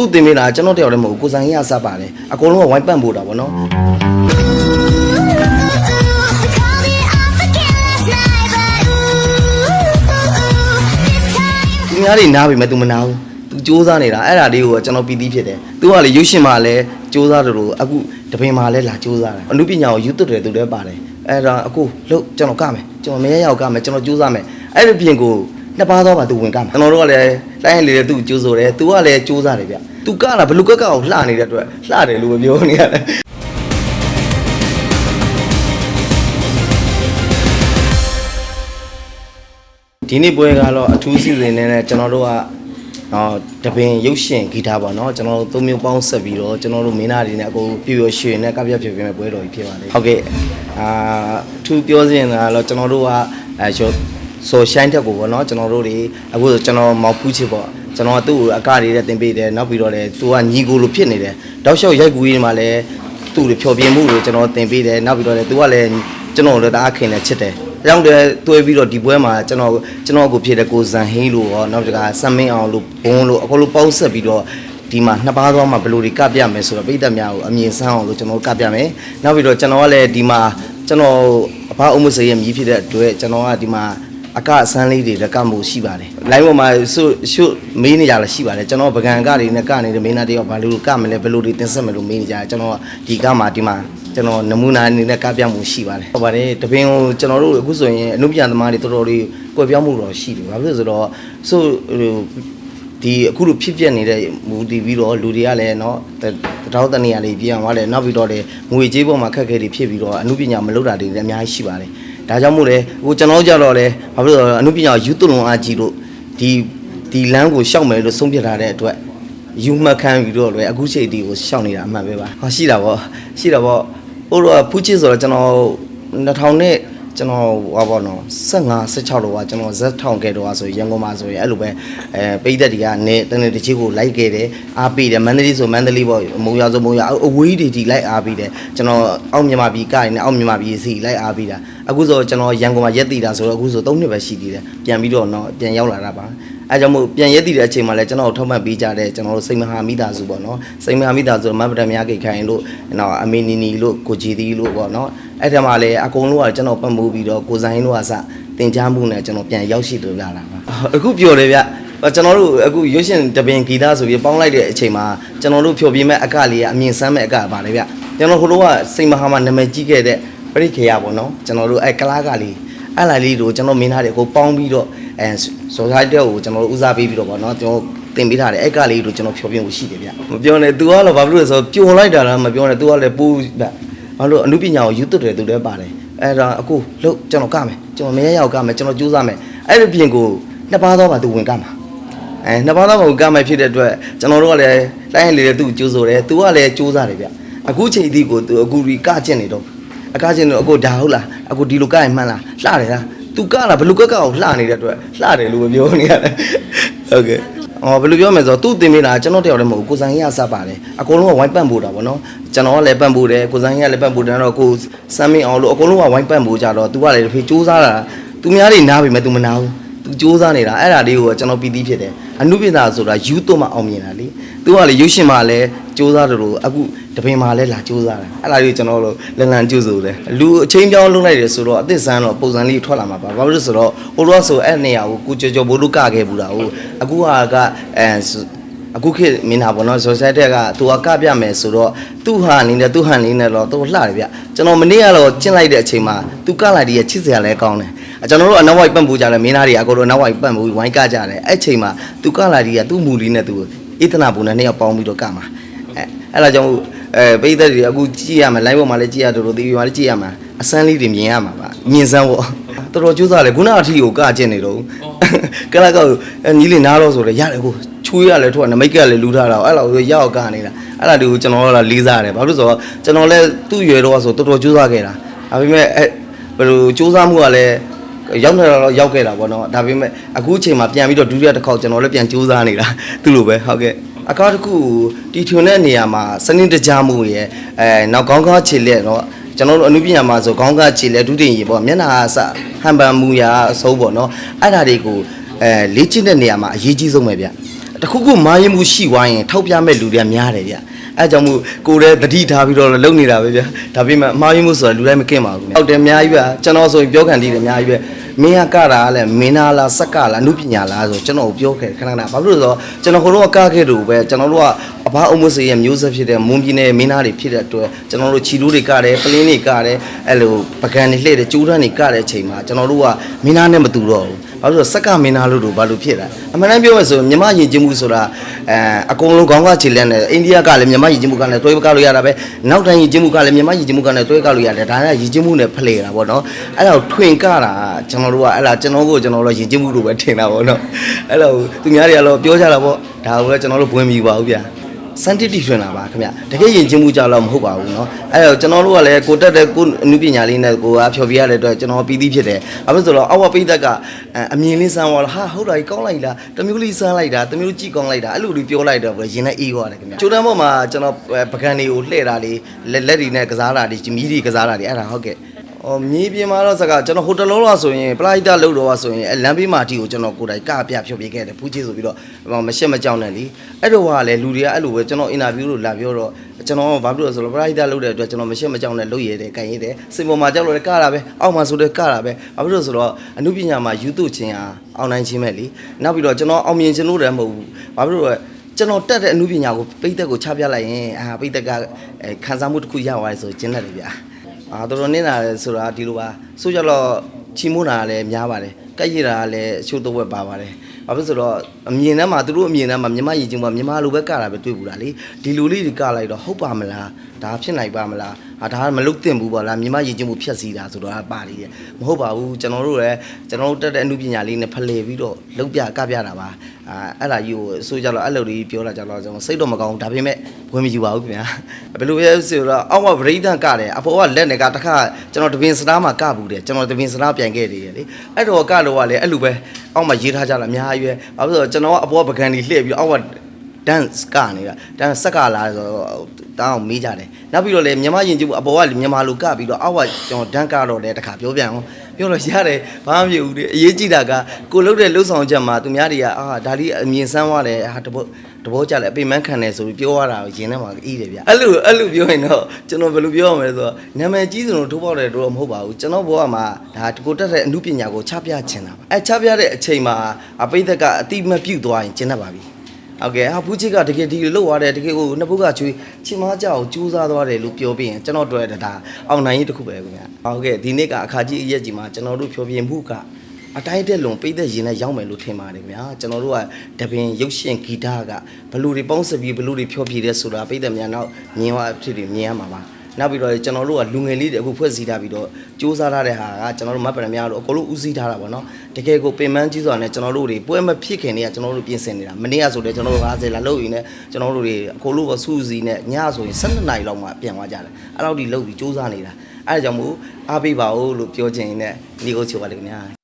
သူ့တင်မိတာကျွန်တော်တယောက်တည်းမဟုတ်ဘူးကိုဆိုင်ရစပါတယ်အကုန်လုံးကဝိုင်းပန့်ဖို့တာဗောနော် သူများတွေနားပြီမဲ့သူမနာဘူးသူစူးစမ်းနေတာအဲ့ဒါလေးကိုကျွန်တော်ပြီးပြီးဖြစ်တယ်သူကလေရုပ်ရှင်မှာလည်းစူးစမ်းတယ်လို့အခုတပင်မှာလည်းလာစူးစမ်းတယ်အနုပညာကိုယူသွတ်တယ်သူလည်းပါတယ်အဲ့ဒါအခုလို့ကျွန်တော်ကမယ်ကျွန်တော်မရရောက်ကမယ်ကျွန်တော်စူးစမ်းမယ်အဲ့ဒီပြင်ကို နှစ်ပါးတော့ပါသူဝင်ကမယ်ကျွန်တော်တို့ကလည်းတိုင်းလေတဲ့သူစူးစိုးတယ်သူကလည်းစူးစမ်းတယ်ဗျသူကတာဘလူကက်ကအောင်လှနေတဲ့အတွက်လှတယ်လို့ပဲပြောနေရတယ်ဒီနေ့ပွဲကတော့အထူးစီစဉ်နေတဲ့ကျွန်တော်တို့ကအော်တပင်ရုပ်ရှင်ဂီတပေါ့နော်ကျွန်တော်တို့သုံးမျိုးပေါင်းဆက်ပြီးတော့ကျွန်တော်တို့မင်းသားတွေနဲ့အကုန်ပြည့်ရရွှေနဲ့ကပြပြပြမဲ့ပွဲတော်ကြီးဖြစ်ပါတယ်ဟုတ်ကဲ့အာအထူးပြောစင်တာကတော့ကျွန်တော်တို့ကအဲရော ဆိုရှိုင်းတက်ကိုပေါ့နော်ကျွန်တော်တို့တွေအခုဆိုကျွန်တော်မောက်ဖူးချစ်ပေါ့ကျွန်တော်ကသူ့ကိုအကတွေနဲ့တင်ပေးတယ်နောက်ပြီးတော့လေသူကညီကိုလိုဖြစ်နေတယ်တောက်လျှောက်ရိုက်ကူကြီးတွေမှာလည်းသူ့ကိုဖြောပြင်းမှုကိုကျွန်တော်တင်ပေးတယ်နောက်ပြီးတော့လေသူကလည်းကျွန်တော်တို့တအားခင်နဲ့ချစ်တယ်အကြောင်းတည်းတွဲပြီးတော့ဒီပွဲမှာကျွန်တော်ကျွန်တော်ကိုဖြစ်တဲ့ကိုဇန်ဟင်းလို့ရောနောက်တကဆမ်မင်းအောင်လို့ဘုံလို့အကုန်လုံးပေါင်းဆက်ပြီးတော့ဒီမှာနှစ်ပါးသွားမှာဘယ်လိုတွေကပြမယ်ဆိုတော့ပိဋကများကိုအမြင်ဆန်းအောင်လို့ကျွန်တော်ကပြမယ်နောက်ပြီးတော့ကျွန်တော်ကလည်းဒီမှာကျွန်တော်အဖအုံမစေရဲ့မြည်ဖြစ်တဲ့အတွက်ကျွန်တော်ကဒီမှာ အကအစမ်းလေးတွေတကမှုရှိပါတယ်။ line ပေါ်မှာရှုရှုမေးနေကြလည်းရှိပါတယ်ကျွန်တော်ပကံကတွေနဲ့ကနေတယ်မင်းသားတယောက်ဘာလို့ကမလဲဘယ်လိုတွေတင်ဆက်မယ်လို့မေးနေကြတယ်ကျွန်တော်ကဒီကမှာဒီမှာကျွန်တော်နမူနာအနေနဲ့ကပြမှုရှိပါတယ်ဟုတ်ပါတယ်တပင်ကိုကျွန်တော်တို့အခုဆိုရင်အနုပညာသမားတွေတော်တော်လေးကွယ်ပြောင်းမှုတော့ရှိတယ်ဘာဖြစ်လို့လဲဆိုတော့ဆိုဟိုဒီအခုလိုဖြစ်ပျက်နေတဲ့မူတည်ပြီးတော့လူတွေကလည်းเนาะတတောက်တနေရာလေးပြန်သွားတယ်နောက်ပြီးတော့လည်းငွေကြေးပေါ်မှာခက်ခဲတွေဖြစ်ပြီးတော့အနုပညာမလုပ်တာတွေလည်းအများကြီးရှိပါတယ် ဒါကြောင့်မို့လဲဟိုကျွန်တော်ကြတော့လဲဘာဖြစ်လို့လဲဆိုတော့အနုပညာယူသွလုံအားကြီးလို့ဒီဒီလမ်းကိုရှောက်မယ်လို့ဆုံးဖြတ်ထားတဲ့အတွက်ယူမှတ်ခံပြီးတော့လည်းအခုချိန်ဒီကိုရှောက်နေတာအမှန်ပဲပါဟောရှိတာပေါ့ရှိတာပေါ့ဟိုတော့ဖူးချစ်ဆိုတော့ကျွန်တော်2000နဲ့ ကျွန်တော်ဟောပေါ့နော်15 16လောကကျွန်တော်ဇက်ထောင်ခဲ့တော့ဆိုရန်ကုန်မှာဆိုရင်အဲ့လိုပဲအဲပိတ်သက်တွေကနေတနေ့တစ်ချီကိုလိုက်ခဲ့တယ်အားပေးတယ်မန္တလေးဆိုမန္တလေးပေါ့မုံရဆိုမုံရအဝေးတွေဒီလိုက်အားပေးတယ်ကျွန်တော်အောက်မြန်မာပြည်ကရင်အောက်မြန်မာပြည်စီလိုက်အားပေးတာအခုဆိုကျွန်တော်ရန်ကုန်မှာရက်တည်တာဆိုတော့အခုဆို3နှစ်ပဲရှိသေးတယ်ပြန်ပြီးတော့တော့ပြန်ရောက်လာတာပါအဲကြောင့်မို့ပြန်ရက်တည်တဲ့အချိန်မှာလည်းကျွန်တော်ထောက်မှတ်ပေးကြတဲ့ကျွန်တော်တို့စိတ်မဟာမိသားစုပေါ့နော်စိတ်မဟာမိသားစုမတ်ပဒမြကိတ်ခိုင်လို့နော်အမေနီနီလို့ကိုကြည်တီလို့ပေါ့နော် အဲ့ဒီမှာလည်းအကုန်လုံးကကျွန်တော်ပတ်မိုးပြီးတော့ကိုဆိုင်တို့ကစတင်ကြားမှုနဲ့ကျွန်တော်ပြန်ရောက်ရှိတွေ့လာတာပါအခုပြောတယ်ဗျကျွန်တော်တို့အခုရွှေရှင်တပင်ဂီတဆိုပြီးပေါင်းလိုက်တဲ့အချိန်မှာကျွန်တော်တို့ဖြောပြမဲ့အကလေးကအမြင်ဆမ်းမဲ့အကပါလေဗျကျွန်တော်ဟိုလိုကစိန်မဟာမှာနာမည်ကြီးခဲ့တဲ့ပရိခေယပေါ့နော်ကျွန်တော်တို့အဲကလားကလေးအဲ့လာလေးတို့ကျွန်တော်မင်းသားတွေအကုန်ပေါင်းပြီးတော့အဲဆိုဆိုက်တဲ့ကိုကျွန်တော်တို့ဦးစားပေးပြီးတော့ပေါ့နော်ကျွန်တော်တင်ပေးထားတယ်အဲ့ကလေးတို့ကျွန်တော်ဖြောပြဖို့ရှိတယ်ဗျမပြောနဲ့ तू ကလည်းဘာဖြစ်လို့လဲဆိုတော့ပျော်လိုက်တာလားမပြောနဲ့ तू ကလည်းပူး ဘာလို့အမှုပညာကိုယူသွတ်တယ်သူလည်းပါတယ်အဲ့ဒါအခုလုတ်ကျွန်တော်ကမယ်ကျွန်တော်မရရောက်ကမယ်ကျွန်တော်ကြိုးစားမယ်အဲ့ဒီပြင်ကိုနှစ်ပါးသောပါသူဝင်ကမှာအဲနှစ်ပါးသောပါကိုကမယ်ဖြစ်တဲ့အတွက်ကျွန်တော်တို့ကလည်းတိုင်းလေတဲ့သူ့ကိုကြိုးဆိုတယ်သူကလည်းကြိုးစားတယ်ဗျအခုချိန်ဒီကိုသူအခုဒီကကျင့်နေတော့အကကျင့်တော့အခုဒါဟုတ်လားအခုဒီလိုကရင်မှန်လားလှတယ်လားသူကလားဘလူကကအောင်လှနေတဲ့အတွက်လှတယ်လို့ပြောနေရတယ်ဟုတ်ကဲ့ အော်ဘယ်လိုပြောမလဲဆိုတော့သူ့တင်မိတာကျွန်တော်တယောက်တည်းမဟုတ်ဘူးကိုဆိုင်ရစပါတယ်အကုန်လုံးကဝိုင်းပန့်ဖို့တာဗောနော်ကျွန်တော်ကလည်းပန့်ဖို့တယ်ကိုဆိုင်ရလည်းပန့်ဖို့တယ်တော့ကိုစမ်းမင်းအောင်လို့အကုန်လုံးကဝိုင်းပန့်ဖို့ကြတော့ तू ကလည်းဖေစူးစားတာသူများတွေနားပြီမဲ့ तू မနာဘူး तू စူးစားနေတာအဲ့ဒါလေးကိုကျွန်တော်ပြီးပြီးဖြစ်တယ်အနုပညာဆိုတာယူသွတ်မှအောင်မြင်တာလေ तू ကလည်းရုပ်ရှင်မှာလည်းစူးစားတယ်လို့အခုတပင်မှာလည်းလာစူးစားတာအဲ့ဒါလေးကိုကျွန်တော်တို့လန်လန်ကျူဆိုတယ်လူအချင်းပြောင်းလုပ်လိုက်တယ်ဆိုတော့အသစ်ဆန်းတော့ပုံစံလေးထွက်လာမှာပါဘာလို့လဲဆိုတော့ဟိုတော့ဆိုအဲ့နေရာကိုကိုကြော်ကြော်ဘိုးလူကခဲ့ဘူးတာဟုတ်အခုကကအဲအခုခေတ်မင်းသားပေါ့နော် society ကသူကကပြမယ်ဆိုတော့သူ့ဟာအနေနဲ့သူ့ဟန်လေးနဲ့တော့သူလှတယ်ဗျကျွန်တော်မနေ့ကတော့ကျင့်လိုက်တဲ့အချိန်မှာသူကလာတဲ့ချစ်စရာလည်းကောင်းတယ်အ ကျွန်တော်တို့အနောက်ဝိုက်ပန့်ပူကြတယ်မင်းသားတွေအကုန်လုံးအနောက်ဝိုက်ပန့်ပူဝိုင်းကကြတယ်အဲ့ချိန်မှာသူကလာတဲ့ကသူ့မူလေးနဲ့သူဣသနာဘုံနဲ့နှစ်ယောက်ပေါင်းပြီးတော့ကမှာအဲအဲ့ဒါကြောင့်အဲပိသက်တွေအခုကြည့်ရမယ် live ပေါ်မှာလည်းကြည့်ရတော်တော်ဒီမှာလည်းကြည့်ရမှာအစမ်းလေးတွေမြင်ရမှာပါမြင်စမ်းပေါ့တော်တော်ကြိုးစားတယ်ခုနအထီကိုကကျင့်နေတော့ကလာကောညီလေးနားတော့ဆိုတော့ရတယ်ကိုချွေးရလဲထွက်နမိတ်ကလည်းလူထားတာအဲ့လောက်ရောက်ကနေတာအဲ့ဒါတူကျွန်တော်ကလေးစားတယ်ဘာလို့ဆိုတော့ကျွန်တော်လည်းသူ့ရွယ်တော့ဆိုတော်တော်ကြိုးစားခဲ့တာဒါပေမဲ့အဲ့ဘယ်လိုကြိုးစားမှုကလည်း ရောက်နေတော့ရောက်ခဲ့တာပေါ့နော်ဒါပေမဲ့အခုအချိန်မှာပြန်ပြီးတော့ဒုတိယတစ်ခေါက်ကျွန်တော်လည်းပြန်ကြိုးစားနေတာသူ့လိုပဲဟုတ်ကဲ့အကားတစ်ခုတီထွင်တဲ့နေရာမှာစနစ်တကျမှုရဲ့အဲနောက်ကောင်းကောင်းခြေလက်တော့ကျွန်တော်တို့အနုပညာမှာဆိုခေါင်းကခြေလက်ဒုတိယရေပေါ့မျက်နှာအစဟန်ပန်မူရာအစိုးပေါ့နော်အဲ့ဒါတွေကိုအဲလေ့ကျင့်တဲ့နေရာမှာအရေးကြီးဆုံးပဲဗျတခုခုမာရင်မှုရှိသွားရင်ထောက်ပြမဲ့လူတွေကများတယ်ဗျ အဲကြောင့်မို့ကိုယ်လည်းတတိထားပြီးတော့လုံနေတာပဲဗျဒါပေမဲ့မာရင်မှုဆိုတာလူတိုင်းမကင်ပါဘူးဟုတ်တယ်အများကြီးဗျကျွန်တော်ဆိုရင်ပြောခံတည်တယ်အများကြီးပဲမင်းကကတာကလည်းမင်းနာလားစက်ကလားအနုပညာလားဆိုကျွန်တော်ပြောခဲ့ခဏခဏဘာဖြစ်လို့လဲဆိုတော့ကျွန်တော်ဟိုတော့ကခဲ့တူပဲကျွန်တော်တို့က အဘအုံမစေရဲ့မျိုးဆက်ဖြစ်တဲ့မွန်ပြည်နယ်မင်းနာတွေဖြစ်တဲ့အတွက်ကျွန်တော်တို့ခြီတိုးတွေကတယ်ပလင်းတွေကတယ်အဲ့လိုပကံတွေလှည့်တယ်ကျိုးတန်းတွေကတဲ့အချိန်မှာကျွန်တော်တို့ကမင်းနာနဲ့မတူတော့ဘူးဘာလို့လဲဆိုတော့စက်ကမင်းနာလို့တို့ဘာလို့ဖြစ်တာအမှန်တမ်းပြောမယ်ဆိုရင်မြမယဉ်ကျေးမှုဆိုတာအဲအကုန်လုံးခေါင်းကခြေလက်နဲ့အိန္ဒိယကလည်းမြမယဉ်ကျေးမှုကလည်းတွဲပကလို့ရတာပဲနောက်တိုင်းယဉ်ကျေးမှုကလည်းမြမယဉ်ကျေးမှုကလည်းတွဲကလို့ရတယ်ဒါကယဉ်ကျေးမှုနဲ့ဖလှယ်တာပေါ့နော်အဲ့ဒါကိုထွင်ကတာကျွန်တော်တို့ကအဲ့ဒါကျွန်တော်ကိုကျွန်တော်တို့ယဉ်ကျေးမှုလို့ပဲထင်တာပေါ့နော်အဲ့လိုသူများတွေကတော့ပြောကြတာပေါ့ဒါကိုလည်းကျွန်တော်တို့ဘွင်မိပါဘူးဗျာ စန်တီတီထွင်တာပါခင်ဗျတကယ်ယဉ်ကျေးမှုကြတော့မဟုတ်ပါဘူးเนาะအဲ့တော့ကျွန်တော်တို့ကလည်းကိုတက်တဲ့ကိုအနုပညာလေးနဲ့ကိုကဖျော်ပြရတဲ့အတွက်ကျွန်တော်ပြီးသီးဖြစ်တယ်။ဘာဖြစ်လို့လဲဆိုတော့အောက်ဝပိသက်ကအမြင်လေးစမ်းသွားတော့ဟာဟုတ်တာကြီးကောင်းလိုက်လားတမျိုးလေးစမ်းလိုက်တာတမျိုးကြည့်ကောင်းလိုက်တာအဲ့လိုလေးပြောလိုက်တော့ရင်နဲ့အေးသွားတယ်ခင်ဗျ။ချိုးတန်းပေါ်မှာကျွန်တော်ပကံတွေကိုလှည့်တာလေးလက်လက်တွေနဲ့ကစားတာတွေမြီးတွေကစားတာတွေအဲ့ဒါဟုတ်ကဲ့။ အော်မြေပြင်မှာတော့စကားကျွန်တော်ဟိုတလုံးတော့ဆိုရင်ပလိုက်တာလို့တော့ဆိုရင်အဲလမ်းဘေးမှာအတီကိုကျွန်တော်ကိုယ်တိုင်ကပြဖြောပြခဲ့တယ်ဖူးချေဆိုပြီးတော့မရှက်မကြောက်နဲ့လीအဲ့တော့ကလည်းလူတွေကအဲ့လိုပဲကျွန်တော်အင်တာဗျူးလို့လာပြောတော့ကျွန်တော်ဘာဖြစ်လို့လဲဆိုတော့ပလိုက်တာလုပ်တဲ့အတွက်ကျွန်တော်မရှက်မကြောက်နဲ့လုပ်ရတဲ့ကန်ရတဲ့စင်ပေါ်မှာကြောက်လို့လည်းကတာပဲအောက်မှာဆိုလည်းကတာပဲဘာဖြစ်လို့ဆိုတော့အမှုပညာမှာယူသွချင်းဟာအောင်နိုင်ခြင်းပဲလीနောက်ပြီးတော့ကျွန်တော်အောင်မြင်ခြင်းလို့လည်းမဟုတ်ဘူးဘာဖြစ်လို့လဲကျွန်တော်တက်တဲ့အမှုပညာကိုပိတ်သက်ကိုချပြလိုက်ရင်အာပိတ်သက်ကအဲခံစားမှုတစ်ခုရသွားတယ်ဆိုကျင်းတတ်တယ်ဗျာ အာတော်တော်နေတာလဲဆိုတာဒီလိုပါဆိုကြတော့ချီမွန်းတာကလည်းများပါတယ်ကြိုက်ရတာကလည်းအချို့တော့ဝက်ပါပါတယ် ဘာဖြစ်ဆိုတော့အမြင်ထဲမှာသူတို့အမြင်ထဲမှာမြမရည်ချင်းမှာမြမလိုပဲကတာပဲတွေ့ဘူးလားလေဒီလိုလေးတွေကလိုက်တော့ဟုတ်ပါမလားဒါဖြစ်နိုင်ပါမလားဟာဒါကမလုတ်တင်ဘူးပေါ့လားမြမရည်ချင်းမှုဖြတ်စည်းတာဆိုတော့ပါလေတဲ့မဟုတ်ပါဘူးကျွန်တော်တို့လည်းကျွန်တော်တို့တက်တဲ့အမှုပညာလေးနဲ့ဖလှယ်ပြီးတော့လုတ်ပြကပြတာပါအာအဲ့ဒါကြီးကိုဆိုကြတော့အဲ့လိုလေးပြောလာကြတော့ကျွန်တော်စိတ်တော့မကောင်းဘူးဒါပေမဲ့ဝင်မယူပါဘူးခင်ဗျာဘယ်လိုလဲဆိုတော့အောက်ကဗရိဒန်ကတယ်အဖေကလက်နဲ့ကတစ်ခါကျွန်တော်တပင်စနားမှာကဘူးတယ်ကျွန်တော်တပင်စနားပြန်ခဲ့တယ်လေအဲ့တော့ကလို့ကလည်းအဲ့လိုပဲ အောက်မှာရေးထားကြတာအများကြီးပဲဘာဖြစ်လို့လဲဆိုတော့ကျွန်တော်ကအပေါ်ကပကံဒီလှည့်ပြီးအောက်က dance ကနေတာ dance ဆက်ကလာဆိုတော့တောင်းမေးကြတယ်နောက်ပြီးတော့လေမြန်မာယဉ်ကျေးမှုအပေါ်ကမြန်မာလူကပြီးတော့အောက်ကကျွန်တော် dance ကတော့လည်းတခါပြောပြန်အောင် ပြောလို့ရတယ်ဘာမှမဖြစ်ဘူးလေအရေးကြီးတာကကိုလုတ်တဲ့လှုပ်ဆောင်ချက်မှာသူများတွေကအာဒါလေးအမြင်ဆန်းသွားတယ်ဟာတဘောတဘောကြလဲအပိမန်းခံတယ်ဆိုပြီးပြောရတာရင်ထဲမှာအေးတယ်ဗျအဲ့လိုအဲ့လိုပြောရင်တော့ကျွန်တော်ဘယ်လိုပြောရမလဲဆိုတော့နာမည်ကြီးစလို့ထိုးပေါက်တယ်တော့မဟုတ်ပါဘူးကျွန်တော်ဘောကမှာဒါကိုတက်တဲ့အမှုပညာကိုချပြချင်တာပါအဲချပြတဲ့အချိန်မှာအပိသက်ကအတိမပြုတ်သွားရင်ကျင်းတတ်ပါပြီ ဟုတ်ကဲ့ဟာဘူးချစ်ကတကယ်ဒီလိုလုပ်သွားတယ်တကယ်ဟိုနှစ်ဘုတ်ကချွေးချင်မကြောက်ကြိုးစားသွားတယ်လို့ပြောပြီးရင်ကျွန်တော်တွေ့တာဒါအောင်နိုင်ရေးတစ်ခုပဲခင်ဗျဟုတ်ကဲ့ဒီနေ့ကအခါကြီးအရက်ကြီးမှာကျွန်တော်တို့ဖြောပြမှုကအတိုင်းတက်လွန်ပိတ်သက်ရင်နဲ့ရောက်မယ်လို့ထင်ပါတယ်ခင်ဗျာကျွန်တော်တို့ကတပင်ရုပ်ရှင်ဂီတကဘလူတွေပေါင်းစပ်ပြီးဘလူတွေဖြောပြတယ်ဆိုတာပိတ်သက်များတော့မြင်သွားဖြစ်ပြီးမြင်ရမှာပါ နောက်ပြီးတော့ကျွန်တော်တို့ကလူငယ်လေးတွေအခုဖွဲ့စည်းထားပြီးတော့စူးစမ်းထားတဲ့ဟာကကျွန်တော်တို့မတ်ပရများတို့အကုန်လုံးဦးစီးထားတာပေါ့နော်တကယ်ကိုပင်ပန်းကြီးစွာနဲ့ကျွန်တော်တို့တွေပွဲမဖြစ်ခင်တည်းကကျွန်တော်တို့ပြင်ဆင်နေတာမနေ့ကဆိုလည်းကျွန်တော်တို့50လာလုပ်ရင်းနဲ့ကျွန်တော်တို့တွေအကုန်လုံးကစူးစီးနဲ့ညဆိုရင်12နာရီလောက်မှပြန်သွားကြတယ်အဲ့လောက်ဒီလုပ်ပြီးစူးစမ်းနေတာအဲ့ဒါကြောင့်မို့အားပေးပါဦးလို့ပြောချင်နေဒီကိုချိုပါလိမ့်ခင်ဗျာ